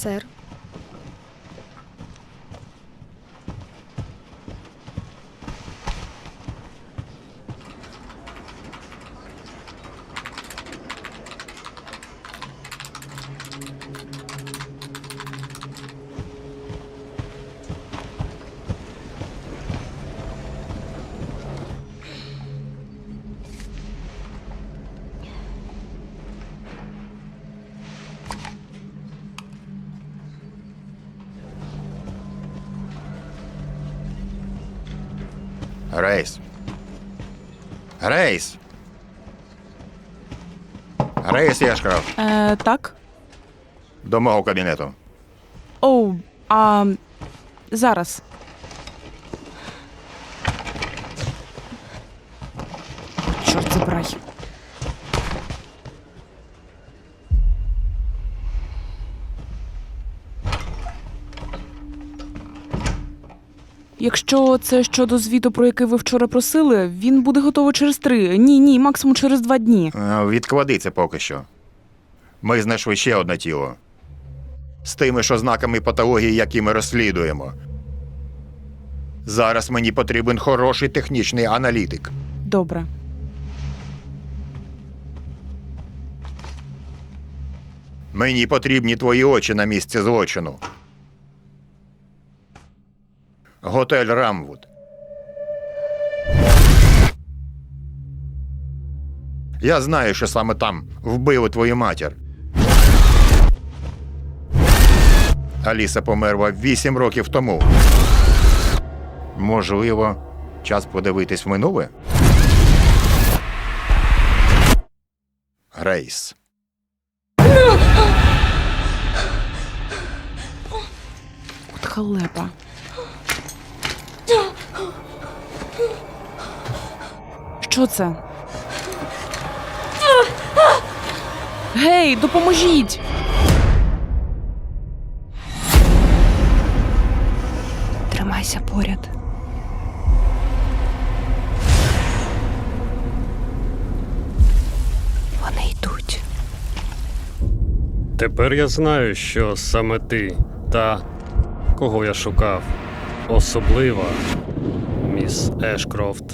ser Рейс. Рейс. Рейс Яшкраф. Е, так. До мого кабінету. Оу, а зараз. Чорт забирай. Якщо це щодо звіту, про який ви вчора просили, він буде готовий через три. Ні, ні, максимум через два дні. Е, Відклади це поки що. Ми знайшли ще одне тіло. З тими ж ознаками патології, які ми розслідуємо. Зараз мені потрібен хороший технічний аналітик. Добре. Мені потрібні твої очі на місці злочину. Готель Рамвуд. Я знаю, що саме там вбили твою матір. Аліса померла вісім років тому. Можливо, час подивитись в минуле? Грейс. Халепа. Що це? Гей, допоможіть! Тримайся поряд. Вони йдуть. Тепер я знаю, що саме ти та кого я шукав. Особлива міс Ешкрофт.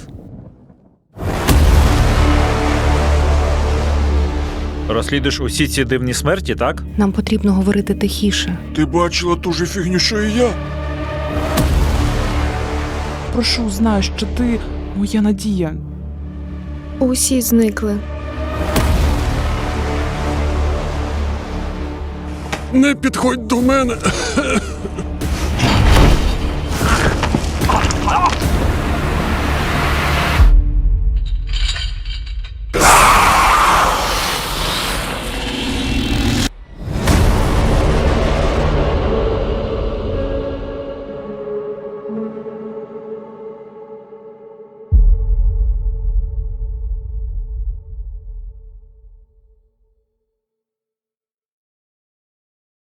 Розслідуєш усі ці дивні смерті, так? Нам потрібно говорити тихіше. Ти бачила ту же фігню, що і я? Прошу, знаю, що ти моя надія. Усі зникли. Не підходь до мене.